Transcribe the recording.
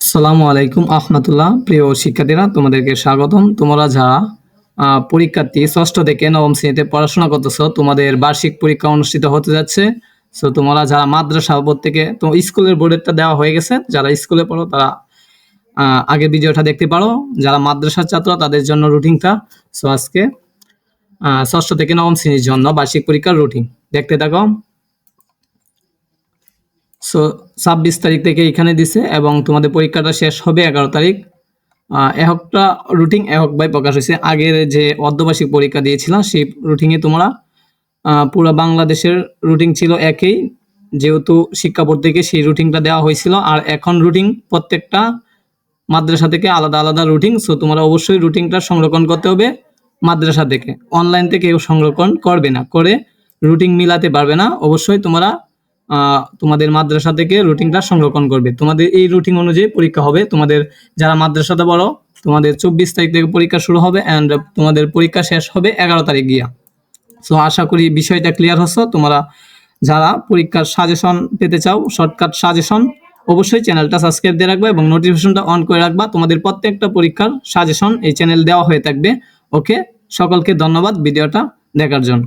সালামু আলাইকুম আহমতুল্লাহ প্রিয় শিক্ষার্থীরা, তোমাদেরকে স্বাগতম। তোমরা যারা পরীক্ষার্থী, ষষ্ঠ থেকে নবম শ্রেণীতে পড়াশোনা করতেছো, তোমাদের বার্ষিক পরীক্ষা অনুষ্ঠিত হতে যাচ্ছে। সো তোমরা যারা মাদ্রাসা বোর্ড থেকে, তো স্কুলের বোর্ডেরটা দেওয়া হয়ে গেছে। যারা স্কুলে পড়ো, তারা আগের ভিডিওটা দেখতে পারো। যারা মাদ্রাসার ছাত্র, তাদের জন্য রুটিনটা। সো আজকে ষষ্ঠ থেকে নবম শ্রেণির জন্য বার্ষিক পরীক্ষার রুটিন। দেখতে থাকো। সো ছাব্বিশ তারিখ থেকে এখানে দিছে এবং তোমাদের পরীক্ষাটা শেষ হবে এগারো তারিখ। আহ, এককটা রুটিন একক বাই প্রকাশ হয়েছে। আগের যে অর্ধবার্ষিক পরীক্ষা দিয়েছিলাম সেই রুটিনে তোমরা পুরো বাংলাদেশের রুটিন ছিল একই। যেহেতু শিক্ষা বোর্ড থেকে সেই রুটিনটা দেওয়া হয়েছিল আর এখন রুটিন প্রত্যেকটা মাদ্রাসা থেকে আলাদা আলাদা রুটিন। সো তোমরা অবশ্যই রুটিনটা সংরক্ষণ করতে হবে মাদ্রাসা থেকে। অনলাইন থেকে কেউ সংরক্ষণ করবে না করে রুটিন মিলাতে পারবে না। অবশ্যই তোমরা তোমাদের মাদ্রাসা থেকে রুটিনটা সংরক্ষণ করবে। তোমাদের এই রুটিন অনুযায়ী পরীক্ষা হবে। তোমাদের যারা মাদ্রাসাতে পড়ো, তোমাদের চব্বিশ তারিখ থেকে পরীক্ষা শুরু হবে অ্যান্ড তোমাদের পরীক্ষা শেষ হবে এগারো তারিখ গিয়া। সো আশা করি বিষয়টা ক্লিয়ার হচ্ছে। তোমরা যারা পরীক্ষার সাজেশন পেতে চাও শর্টকাট সাজেশন অবশ্যই চ্যানেলটা সাবস্ক্রাইব দিয়ে রাখবা এবং নোটিফিকেশনটা অন করে রাখবা। তোমাদের প্রত্যেকটা পরীক্ষার সাজেশন এই চ্যানেল দেওয়া হয়ে থাকবে। ওকে সকলকে ধন্যবাদ। ভিডিওটা দেখার জন্য।